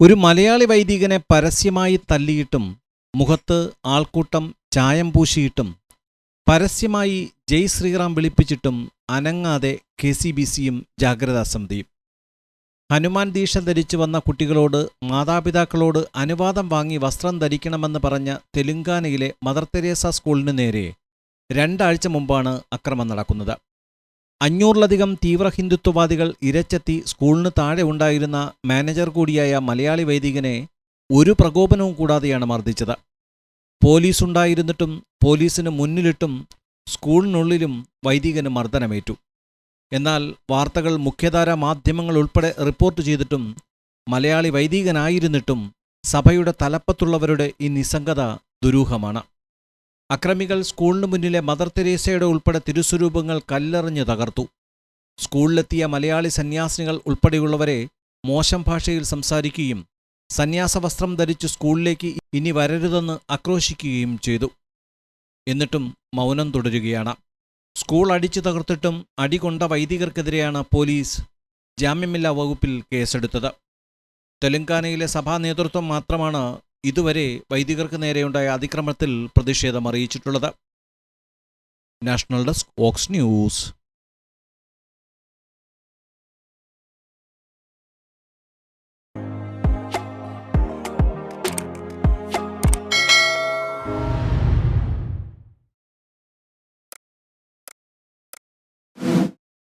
ഒരു മലയാളി വൈദികനെ പരസ്യമായി തല്ലിയിട്ടും മുഖത്ത് ആൾക്കൂട്ടം ചായം പൂശിയിട്ടും പരസ്യമായി ജയ് ശ്രീറാം വിളിപ്പിച്ചിട്ടും അനങ്ങാതെ കെ സി ബി സിയും ജാഗ്രതാ സമിതിയും. ഹനുമാൻ ദീക്ഷ ധരിച്ചു വന്ന കുട്ടികളോട് മാതാപിതാക്കളോട് അനുവാദം വാങ്ങി വസ്ത്രം ധരിക്കണമെന്ന് പറഞ്ഞ തെലുങ്കാനയിലെ മദർ തെരേസ സ്കൂളിനു നേരെ രണ്ടാഴ്ച മുമ്പാണ് അക്രമം നടക്കുന്നത്. അഞ്ഞൂറിലധികം തീവ്ര ഹിന്ദുത്വവാദികൾ ഇരച്ചെത്തി സ്കൂളിന് താഴെ ഉണ്ടായിരുന്ന മാനേജർ കൂടിയായ മലയാളി വൈദികനെ ഒരു പ്രകോപനവും കൂടാതെയാണ് മർദ്ദിച്ചത്. പോലീസ് ഉണ്ടായിരുന്നിട്ടും പോലീസിന് മുന്നിലിട്ടും സ്കൂളിനുള്ളിലും വൈദികന് മർദ്ദനമേറ്റു. എന്നാൽ വാർത്തകൾ മുഖ്യധാര മാധ്യമങ്ങൾ ഉൾപ്പെടെ റിപ്പോർട്ട് ചെയ്തിട്ടും മലയാളി വൈദികനായിരുന്നിട്ടും സഭയുടെ തലപ്പത്തുള്ളവരുടെ ഈ നിസ്സംഗത ദുരൂഹമാണ്. അക്രമികൾ സ്കൂളിന് മുന്നിലെ മദർ തെരേസയുടെ ഉൾപ്പെടെ തിരുസ്വരൂപങ്ങൾ കല്ലെറിഞ്ഞ് തകർത്തു. സ്കൂളിലെത്തിയ മലയാളി സന്യാസിനികൾ ഉൾപ്പെടെയുള്ളവരെ മോശം ഭാഷയിൽ സംസാരിക്കുകയും സന്യാസവസ്ത്രം ധരിച്ച് സ്കൂളിലേക്ക് ഇനി വരരുതെന്ന് ആക്രോശിക്കുകയും ചെയ്തു. എന്നിട്ടും മൗനം തുടരുകയാണ്. സ്കൂൾ അടിച്ചു തകർത്തിട്ടും അടികൊണ്ട വൈദികർക്കെതിരെയാണ് പോലീസ് ജാമ്യമില്ലാ വകുപ്പിൽ കേസെടുത്തത്. തെലങ്കാനയിലെ സഭാ നേതൃത്വം മാത്രമാണ് ഇതുവരെ വൈദികർക്ക് നേരെയുണ്ടായ അതിക്രമത്തിൽ പ്രതിഷേധം അറിയിച്ചിട്ടുള്ളത്. നാഷണൽ ഡെസ്ക് ഓക്സ് ന്യൂസ്.